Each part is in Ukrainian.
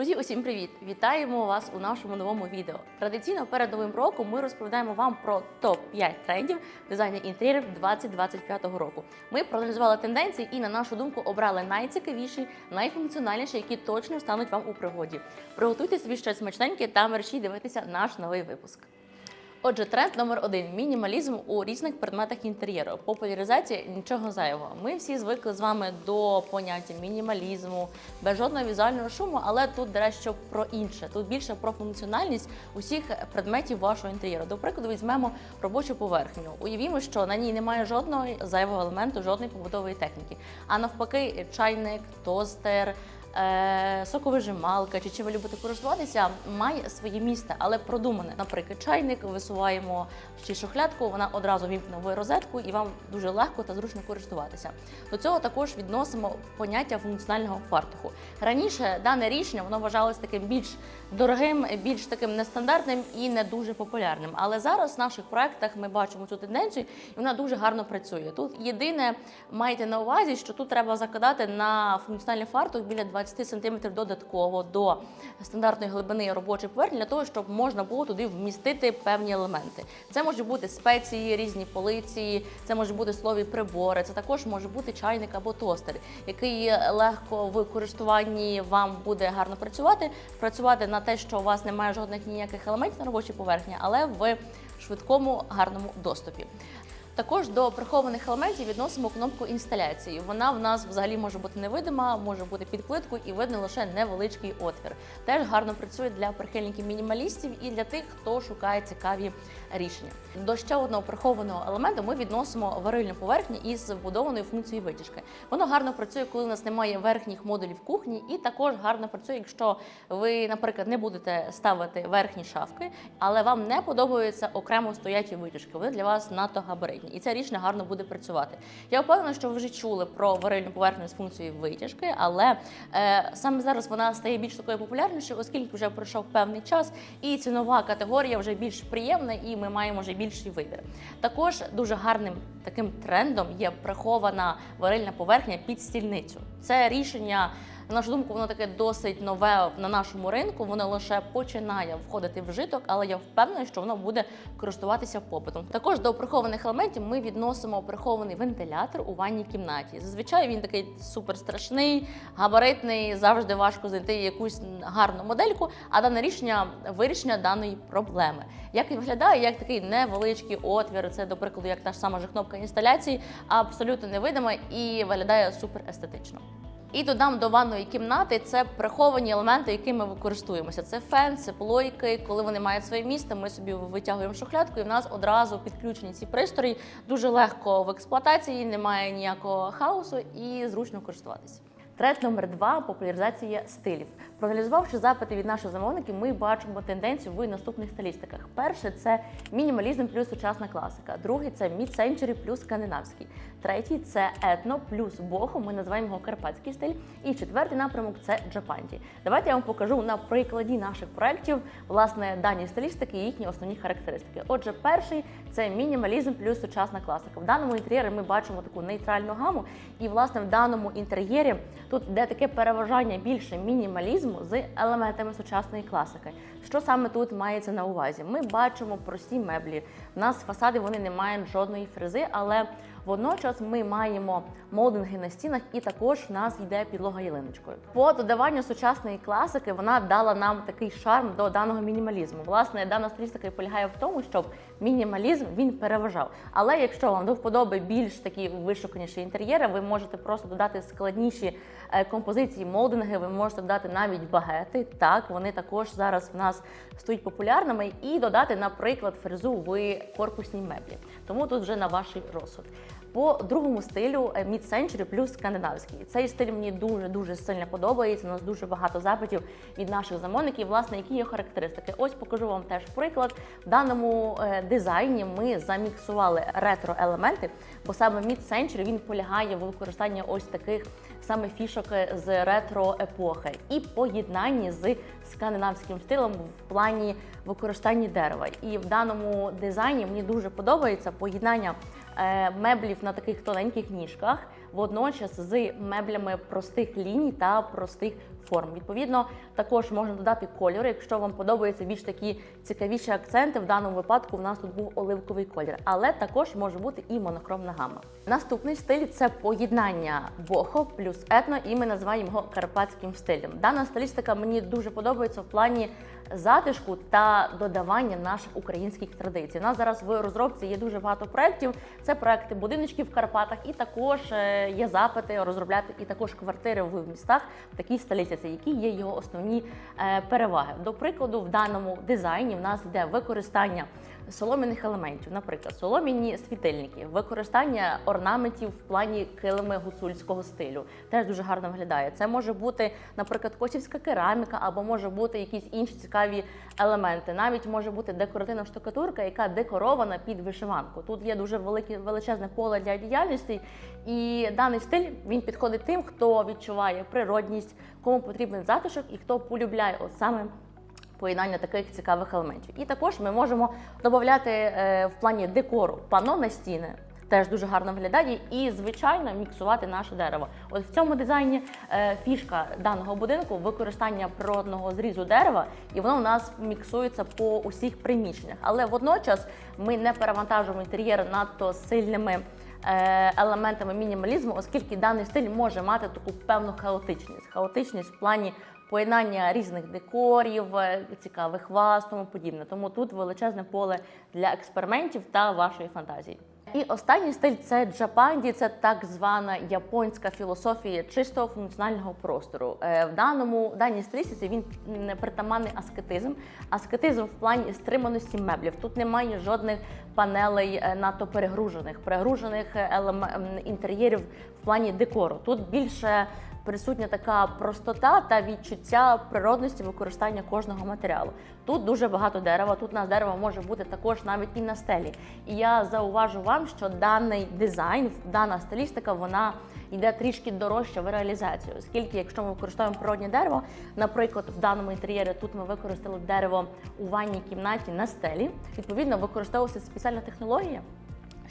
Друзі, усім привіт! Вітаємо вас у нашому новому відео. Традиційно перед новим роком ми розповідаємо вам про топ 5 трендів дизайну інтер'єрів 2025 року. Ми проаналізували тенденції і, на нашу думку, обрали найцікавіші, найфункціональніші, які точно стануть вам у пригоді. Приготуйте собі щось смачненьке та мерщій дивитися наш новий випуск. Отже, тренд номер один мінімалізм у різних предметах інтер'єру. Популяризація нічого зайвого. Ми всі звикли з вами до поняття мінімалізму, без жодного візуального шуму, але тут дещо про інше. Тут більше про функціональність усіх предметів вашого інтер'єру. До прикладу, візьмемо робочу поверхню. Уявімо, що на ній немає жодного зайвого елементу, жодної побутової техніки. А навпаки, чайник, тостер. Е, соковижималка, чи чим ви любите користуватися, має своє місце, але продумане. Наприклад, чайник висуваємо чи шухлядку, вона одразу вімкне в розетку, і вам дуже легко та зручно користуватися. До цього також відносимо поняття функціонального фартуху. Раніше дане рішення воно вважалось таким більш дорогим, більш таким нестандартним і не дуже популярним. Але зараз в наших проектах ми бачимо цю тенденцію, і вона дуже гарно працює. Тут єдине майте на увазі, що тут треба закладати на функціональний фартух біля 20 см додатково до стандартної глибини робочої поверхні для того, щоб можна було туди вмістити певні елементи. Це можуть бути спеції, різні полиці, це може бути слові прибори, це також може бути чайник або тостер, який легко в користуванні вам буде гарно працювати, працювати на те, що у вас немає жодних ніяких елементів на робочій поверхні, але в швидкому гарному доступі. Також до прихованих елементів відносимо кнопку інсталяції. Вона в нас взагалі може бути невидима, може бути під плиткою і видно лише невеличкий отвір. Теж гарно працює для прихильників мінімалістів і для тих, хто шукає цікаві рішення. До ще одного прихованого елементу ми відносимо варильну поверхню із вбудованою функцією витяжки. Воно гарно працює, коли у нас немає верхніх модулів кухні, і також гарно працює, якщо ви, наприклад, не будете ставити верхні шафки, але вам не подобаються окремо стоячі витяжки. Вони для вас надто габаритні, і це рішення гарно буде працювати. Я впевнена, що ви вже чули про варильну поверхню з функцією витяжки, але е, саме зараз вона стає більш такою популярнішою, оскільки вже пройшов певний час, і цінова категорія вже більш приємна, і ми маємо вже більший вибір. Також дуже гарним таким трендом є прихована варильна поверхня під стільницю. Це рішення. На нашу думку, воно таке досить нове на нашому ринку. Воно лише починає входити в житок, але я впевнена, що воно буде користуватися попитом. Також до прихованих елементів ми відносимо прихований вентилятор у ванній кімнаті. Зазвичай він такий супер страшний, габаритний, завжди важко знайти якусь гарну модельку. А дане рішення вирішення даної проблеми. Як він виглядає, як такий невеличкий отвір. Це, до прикладу, як та ж сама ж кнопка інсталяції, абсолютно невидима і виглядає супер естетично. І додам до ванної кімнати це приховані елементи, якими ми користуємося. Це фен, це плойки. Коли вони мають своє місце, ми собі витягуємо шухлядку, і в нас одразу підключені ці пристрої. Дуже легко в експлуатації, немає ніякого хаосу і зручно користуватися. Трет номер два популяризація стилів. Проаналізувавши запити від наших замовників, ми бачимо тенденцію в наступних стилістиках. Перше це мінімалізм плюс сучасна класика. Другий це мід-сенчурі плюс скандинавський. Третій це етно плюс боху. Ми називаємо його карпатський стиль. І четвертий напрямок це джапанті. Давайте я вам покажу на прикладі наших проєктів власне дані стилістики і їхні основні характеристики. Отже, перший це мінімалізм плюс сучасна класика. В даному інтер'єрі ми бачимо таку нейтральну гаму, і власне в даному інтер'єрі тут йде таке переважання більше мінімалізму з елементами сучасної класики. Що саме тут мається на увазі? Ми бачимо прості меблі. У нас фасади вони не мають жодної фрези, але Водночас ми маємо молдинги на стінах, і також в нас йде підлога ялиночкою. По додаванню сучасної класики вона дала нам такий шарм до даного мінімалізму. Власне, дана стилістика і полягає в тому, щоб мінімалізм він переважав. Але якщо вам до вподоби більш такі вишуканіші інтер'єри, ви можете просто додати складніші е, композиції, молдинги. Ви можете додати навіть багети. Так вони також зараз в нас стають популярними, і додати, наприклад, фрезу в корпусній меблі. Тому тут вже на ваш розсуд. По другому стилю mid-century плюс скандинавський. Цей стиль мені дуже дуже сильно подобається. У нас дуже багато запитів від наших замовників. Власне, які є характеристики. Ось покажу вам теж приклад. В даному е, дизайні ми заміксували ретро-елементи, бо саме mid-century він полягає в використанні ось таких саме фішок е, з ретро-епохи і поєднанні з скандинавським стилем в плані використання дерева. І в даному дизайні мені дуже подобається поєднання е, меблів на таких тоненьких ніжках, водночас з меблями простих ліній та простих форм. Відповідно, також можна додати кольори, якщо вам подобаються більш такі цікавіші акценти. В даному випадку в нас тут був оливковий колір, але також може бути і монохромна гама. Наступний стиль це поєднання бохо плюс етно, і ми називаємо його карпатським стилем. Дана стилістика мені дуже подобається в плані затишку та додавання наших українських традицій. У нас зараз в розробці є дуже багато проєктів. Це проекти будиночків в Карпатах, і також е, є запити розробляти і також квартири в містах в такій стилістиці, які є його основні е, переваги. До прикладу, в даному дизайні в нас йде використання солом'яних елементів, наприклад, солом'яні світильники, використання орнаментів в плані килими гуцульського стилю. Теж дуже гарно виглядає. Це може бути, наприклад, косівська кераміка, або може бути якісь інші цікаві елементи. Навіть може бути декоративна штукатурка, яка декорована під вишиванку. Тут є дуже велике величезне поле для діяльності, і даний стиль він підходить тим, хто відчуває природність, кому потрібен затишок і хто полюбляє от саме поєднання таких цікавих елементів. І також ми можемо додати е, в плані декору пано на стіни. Теж дуже гарно виглядає, і звичайно міксувати наше дерево. От в цьому дизайні е, фішка даного будинку використання природного зрізу дерева, і воно у нас міксується по усіх приміщеннях. Але водночас ми не перевантажуємо інтер'єр надто сильними е, елементами мінімалізму, оскільки даний стиль може мати таку певну хаотичність. Хаотичність в плані поєднання різних декорів, е, цікавих ваз, тому подібне. Тому тут величезне поле для експериментів та вашої фантазії. І останній стиль це джапанді, це так звана японська філософія чистого функціонального простору. Е, В даному в даній стилістиці він м, притаманний аскетизм. Аскетизм в плані стриманості меблів. Тут немає жодних панелей е, надто перегружених, перегружених інтер'єрів в плані декору. Тут більше присутня така простота та відчуття природності використання кожного матеріалу. Тут дуже багато дерева. Тут у нас дерево може бути також навіть і на стелі. І я зауважу вам, що даний дизайн, дана стилістика, вона йде трішки дорожче в реалізацію, оскільки, якщо ми використовуємо природне дерево, наприклад, в даному інтер'єрі тут ми використали дерево у ванній кімнаті на стелі. Відповідно, використовувалася спеціальна технологія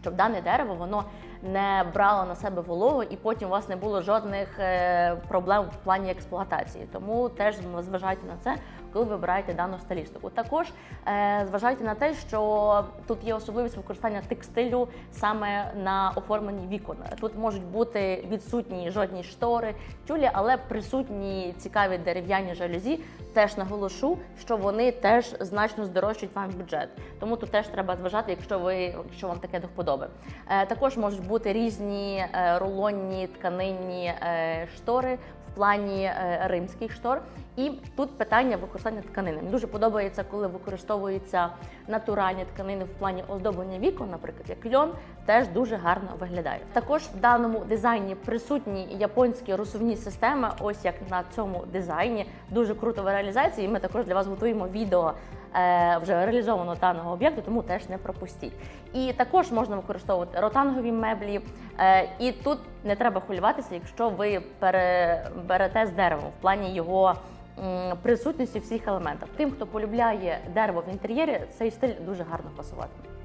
щоб дане дерево воно не брало на себе вологу і потім у вас не було жодних е, проблем в плані експлуатації. Тому теж зважайте на це, коли вибираєте дану стилістику. Також е, зважайте на те, що тут є особливість використання текстилю саме на оформленні вікон. Тут можуть бути відсутні жодні штори, тюлі, але присутні цікаві дерев'яні жалюзі. Теж наголошу, що вони теж значно здорожчують вам бюджет. Тому тут теж треба зважати, якщо ви якщо вам таке до вподоби. Е, також можуть бути різні е, рулонні тканинні е, штори в плані е, римських штор. І тут питання використання тканини. Мені дуже подобається, коли використовуються натуральні тканини в плані оздоблення вікон, наприклад, як льон, теж дуже гарно виглядає. Також в даному дизайні присутні японські розсувні системи, ось як на цьому дизайні. Дуже круто в реалізації. Ми також для вас готуємо відео вже реалізованого даного об'єкту, тому теж не пропустіть. І також можна використовувати ротангові меблі. Е, і тут не треба хвилюватися, якщо ви переберете з деревом в плані його Присутністю всіх елементів. Тим, хто полюбляє дерево в інтер'єрі, цей стиль дуже гарно пасуватиме.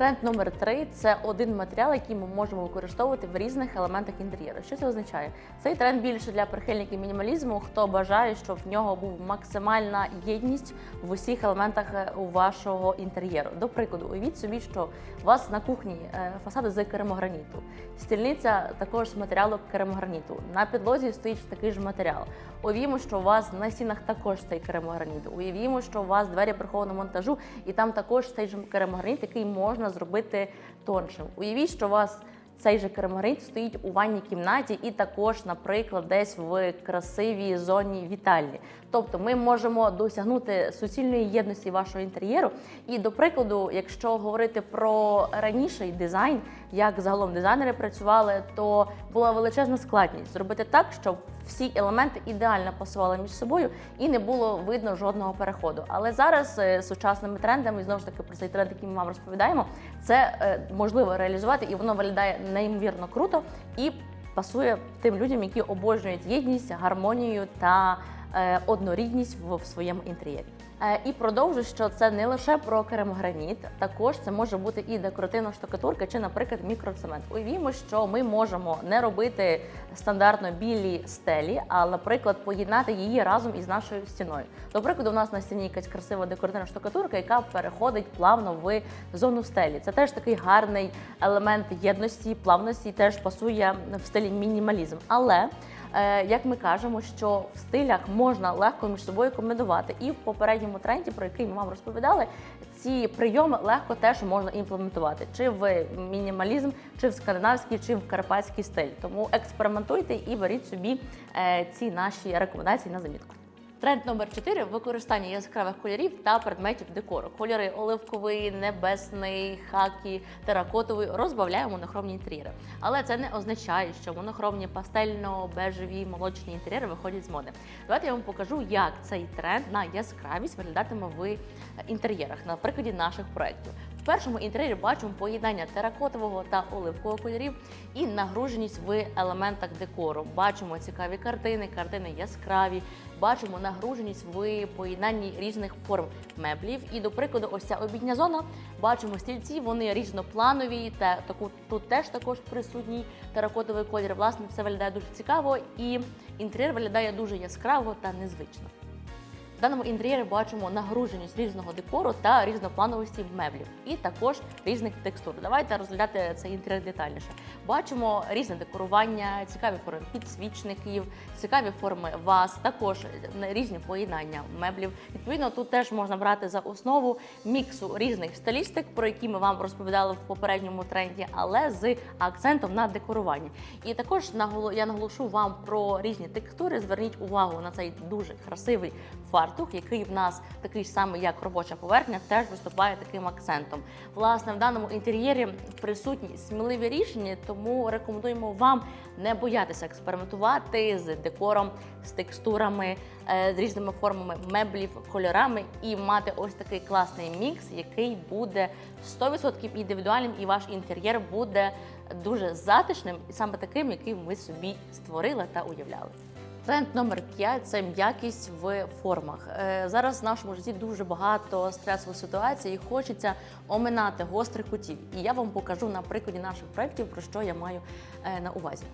Тренд номер три це один матеріал, який ми можемо використовувати в різних елементах інтер'єру. Що це означає? Цей тренд більше для прихильників мінімалізму, хто бажає, щоб в нього був максимальна єдність в усіх елементах е, вашого інтер'єру. До прикладу, уявіть собі, що у вас на кухні е, фасади з керамограніту, стільниця також з матеріалу керамограніту. На підлозі стоїть такий ж матеріал. Уявімо, що у вас на стінах також стоїть керамограніт. Уявімо, що у вас двері прихованого монтажу, і там також стоїть же керамограніт, який можна зробити тоншим. Уявіть, що у вас цей же керамограніт стоїть у ванній кімнаті і також, наприклад, десь в красивій зоні вітальні. Тобто ми можемо досягнути суцільної єдності вашого інтер'єру. І до прикладу, якщо говорити про раніший дизайн, як загалом дизайнери працювали, то була величезна складність зробити так, щоб всі елементи ідеально пасували між собою і не було видно жодного переходу. Але зараз е, сучасними трендами, і знову ж таки про цей тренд, який ми вам розповідаємо, це е, можливо реалізувати, і воно виглядає неймовірно круто і пасує тим людям, які обожнюють єдність, гармонію та однорідність в, своєму інтер'єрі. Е, І продовжу, що це не лише про керамограніт, також це може бути і декоративна штукатурка, чи, наприклад, мікроцемент. Уявімо, що ми можемо не робити стандартно білі стелі, а, наприклад, поєднати її разом із нашою стіною. До прикладу, у нас на стіні якась красива декоративна штукатурка, яка переходить плавно в зону стелі. Це теж такий гарний елемент єдності, плавності, теж пасує в стилі мінімалізм. Але Е, як ми кажемо, що в стилях можна легко між собою комбінувати. І в попередньому тренді, про який ми вам розповідали, ці прийоми легко теж можна імплементувати чи в мінімалізм, чи в скандинавський, чи в карпатський стиль. Тому експериментуйте і беріть собі е, ці наші рекомендації на замітку. Тренд номер 4 використання яскравих кольорів та предметів декору. Кольори оливковий, небесний, хакі, теракотовий розбавляємо монохромні інтер'єри. Але це не означає, що монохромні пастельно-бежеві молочні інтер'єри виходять з моди. Давайте я вам покажу, як цей тренд на яскравість виглядатиме в інтер'єрах на прикладі наших проєктів. В першому інтер'єрі бачимо поєднання теракотового та оливкового кольорів і нагруженість в елементах декору. Бачимо цікаві картини, картини яскраві. Бачимо нагруженість в поєднанні різних форм меблів. І, до прикладу, ось ця обідня зона. Бачимо стільці, вони різнопланові, та таку тут теж також присутній теракотовий колір. Власне, це виглядає дуже цікаво, і інтер'єр виглядає дуже яскраво та незвично. В даному інтер'єрі бачимо нагруженість різного декору та різноплановості меблів, і також різних текстур. Давайте розглядати цей інтер'єр детальніше. Бачимо різне декорування, цікаві форми підсвічників, цікаві форми ваз, також різні поєднання меблів. Відповідно, тут теж можна брати за основу міксу різних стилістик, про які ми вам розповідали в попередньому тренді, але з акцентом на декорування. І також наголо- я наголошу вам про різні текстури. Зверніть увагу на цей дуже красивий фартух, який в нас такий ж самий, як робоча поверхня, теж виступає таким акцентом. Власне, в даному інтер'єрі присутні сміливі рішення, тому рекомендуємо вам не боятися експериментувати з декором, з текстурами, е, з різними формами меблів, кольорами і мати ось такий класний мікс, який буде 100% індивідуальним, і ваш інтер'єр буде дуже затишним і саме таким, який ви собі створили та уявляли. Тренд номер 5 – це м'якість в формах. Е, Зараз в нашому житті дуже багато стресових ситуацій, і хочеться оминати гострих кутів. І я вам покажу на прикладі наших проєктів, про що я маю е, на увазі.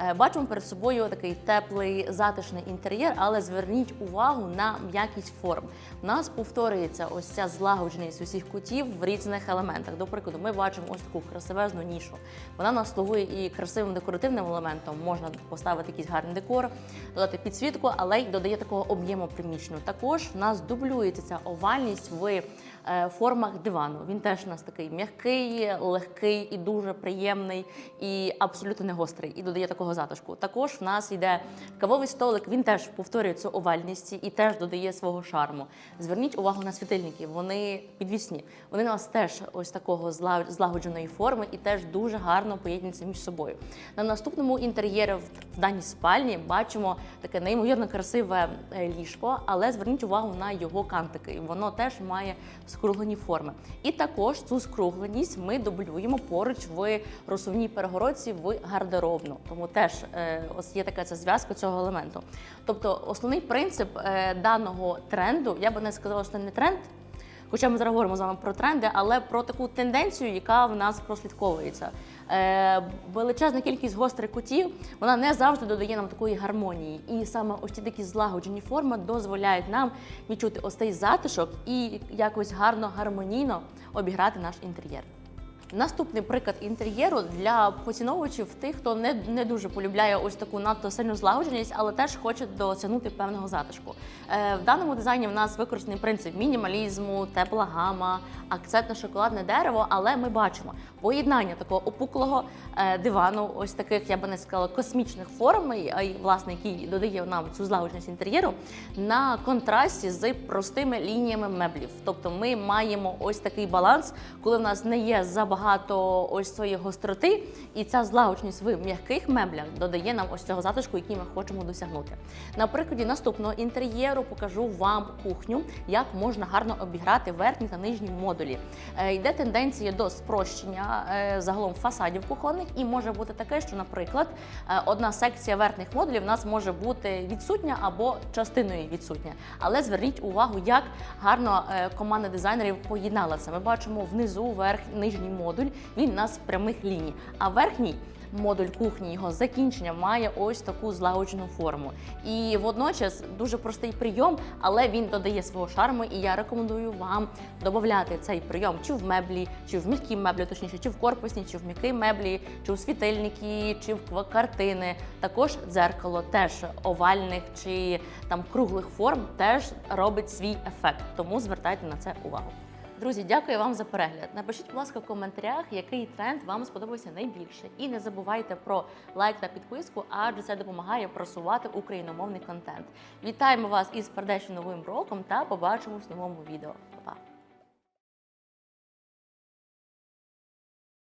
Е, Бачимо перед собою такий теплий, затишний інтер'єр, але зверніть увагу на м'якість форм. У нас повторюється ось ця злагодженість усіх кутів в різних елементах. До прикладу, ми бачимо ось таку красивезну нішу. Вона нас слугує і красивим декоративним елементом. Можна поставити якийсь гарний декор, додати підсвітку, але й додає такого об'єму приміщенню. Також в нас дублюється ця овальність в е, формах дивану. Він теж у нас такий м'який, легкий і дуже приємний, і абсолютно не гострий, і додає такого затишку. Також в нас йде кавовий столик. Він теж повторює цю овальність і теж додає свого шарму. Зверніть увагу на світильники. Вони підвісні. Вони у нас теж ось такого злагодженої форми і теж дуже гарно поєднуються між собою. На наступному інтер'єрі в в даній спальні бачимо таке неймовірно красиве е, ліжко, але зверніть увагу на його кантики. Воно теж має скруглені форми. І також цю скругленість ми дублюємо поруч в розсувній перегородці в гардеробну. Тому теж е, ось є така ця зв'язка цього елементу. Тобто, основний принцип е, даного тренду, я би не сказала, що це не тренд. Хоча ми зараз говоримо з вами про тренди, але про таку тенденцію, яка в нас прослідковується. Е, величезна кількість гострих кутів вона не завжди додає нам такої гармонії. І саме ось ці такі злагоджені форми дозволяють нам відчути ось цей затишок і якось гарно, гармонійно обіграти наш інтер'єр. Наступний приклад інтер'єру для поціновувачів тих, хто не, не дуже полюбляє ось таку надто сильну злагодженість, але теж хоче досягнути певного затишку. Е, в даному дизайні в нас використаний принцип мінімалізму, тепла гама, акцентне шоколадне дерево, але ми бачимо поєднання такого опуклого е, дивану, ось таких, я би не сказала, космічних форм, і, власне, який додає нам цю злагодженість інтер'єру на контрасті з простими лініями меблів. Тобто ми маємо ось такий баланс, коли в нас не є забагато багато ось своєї гостроти, і ця злагодженість в м'яких меблях додає нам ось цього затишку, який ми хочемо досягнути. На прикладі наступного інтер'єру покажу вам кухню, як можна гарно обіграти верхні та нижні модулі. Е, Йде тенденція до спрощення е, загалом фасадів кухонних, і може бути таке, що, наприклад, е, одна секція верхніх модулів у нас може бути відсутня або частиною відсутня. Але зверніть увагу, як гарно команда дизайнерів поєднала це. Ми бачимо внизу верх, нижній модуль, він у нас прямих ліній, а верхній. Модуль кухні, його закінчення має ось таку злагоджену форму. І водночас дуже простий прийом, але він додає свого шарму. І я рекомендую вам додати цей прийом чи в меблі, чи в м'які меблі, точніше, чи в корпусні, чи в м'які меблі, чи в світильники, чи в картини. Також дзеркало теж овальних чи там круглих форм теж робить свій ефект. Тому звертайте на це увагу. Друзі, дякую вам за перегляд. Напишіть, будь ласка, в коментарях, який тренд вам сподобався найбільше. І не забувайте про лайк та підписку, адже це допомагає просувати україномовний контент. Вітаємо вас із передачі новим роком та побачимось в новому відео.